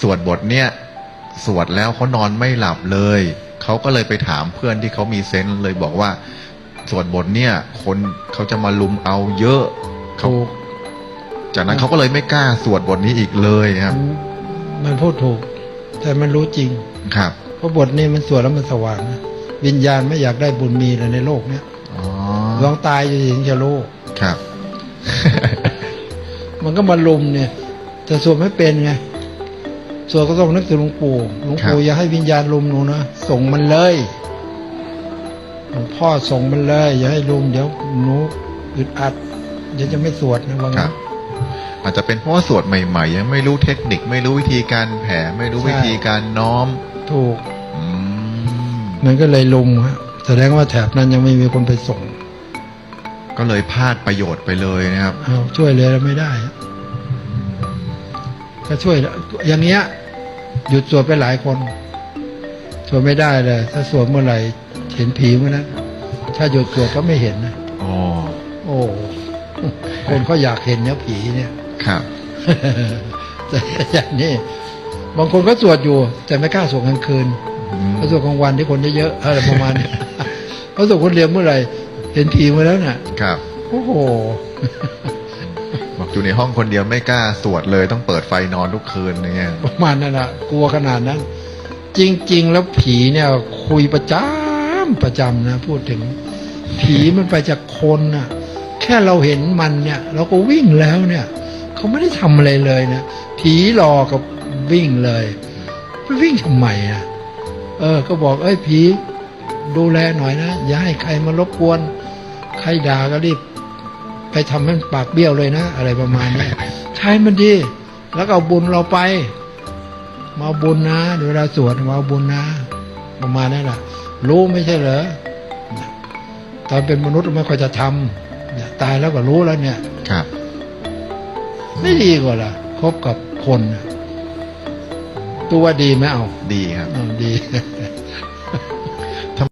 สวดบทเนี้ยสวดแล้วเขานอนไม่หลับเลย เขาก็เลยไปถามเพื่อนที่เขามีเซนส์เลยบอกว่า สวดบทเนี้ยคนเขาจะมาลุมเอาเยอะเขาถูกจากนั้นเขาก็เลยไม่กล้าสวดบทนี้อีกเลยครับมันมันพูดถูก แต่มันรู้จริง ครับเพราะบทนี้มันสวดแล้วมันสว่างนะวิญญาณไม่อยากได้บุญมีเลยในโลกเนี้ยอ๋อลองตายจะถึงจะรู้ครับ มันก็มาลุมเนี่ย แต่สวดไม่เป็นไง สวดก็ต้องนึกถึงหลวงปู่หลวงปู่ครับอย่าให้วิญญาณลุมหนูนะส่งมันเลยหลวงพ่อส่งมันเลย อย่าให้ลุมเดี๋ยวหนูอึดอัดเดี๋ยวจะไม่สวดนะว่าครังั้บนอาจจะเป็นเพราะว่าสวดใหม่ ๆ ยังไม่รู้เทคนิคไม่รู้วิธีการแผ่ ไม่รู้ใช่วิธีการน้อม ถูกอืมมันก็เลยลุมฮะแสดงว่าแถบนั้นยังไม่มีคนไปส่ง ก็เลยพลาดประโยชน์ไปเลยนะครับเอาช่วยเหลยเราไม่ได้ฮะ ก็ช่วยแล้วอย่างเงี้ย หยุดสวดไปหลายคนสวดไม่ได้เลย ถ้าสวดเมื่อไหร่เห็นผีเมื่อนั้นถ้าหยุดสวดก็ไม่เห็นนะอ๋อโอ้คนเขาอยากเห็นเนี่ยผีเนี่ย ครับแต่อย่างนี้บางคนก็สวดอยู่ แต่ไม่กล้าสวดกลางคืนอืมเขาสวดกลางวันที่คนเยอะๆอะไรประมาณนี้เขาสวดคนเดียวเมื่อไหร่เห็นผีเมื่อแล้วน่ะ ครับ โอ้โหบ อยู่ในห้องคนเดียวไม่กล้าสวดเลยต้องเปิดไฟนอนทุกคืนอย่างเงี้ยประมาณนั้นนะกลัวขนาดนั้น จริง ๆ แล้วผีเนี่ย คุยประจำประจำนะพูดถึง ผีมันไปจากคนน่ะ แค่เราเห็นมันเนี่ย เราก็วิ่งแล้วเนี่ยเขาไม่ได้ทำอะไรเลยนะผีหลอกกับวิ่งเลยไปวิ่งทำไมอะเออ ก็บอกเอ้ยผีดูแลหน่อยนะอย่าให้ใครมารบกวน ใครด่าก็รีบ ไปทำให้มันปากเบี้ยวเลยนะ อะไรประมาณนี้ใช้มันดี แล้วก็เอาบุญเราไปมาเอาบุญนะเวลาสวดมาเอาบุญนะ ประมาณนั้นแหละรู้ไม่ใช่เหรอตอนเป็นมนุษย์ไม่ค่อยจะทำเนี่ยตายแล้วก็รู้แล้วเนี่ย ครับ ไม่ดีกว่าล่ะคบกับคนน่ะตัวดีไหมเอา ดีครับเอาดี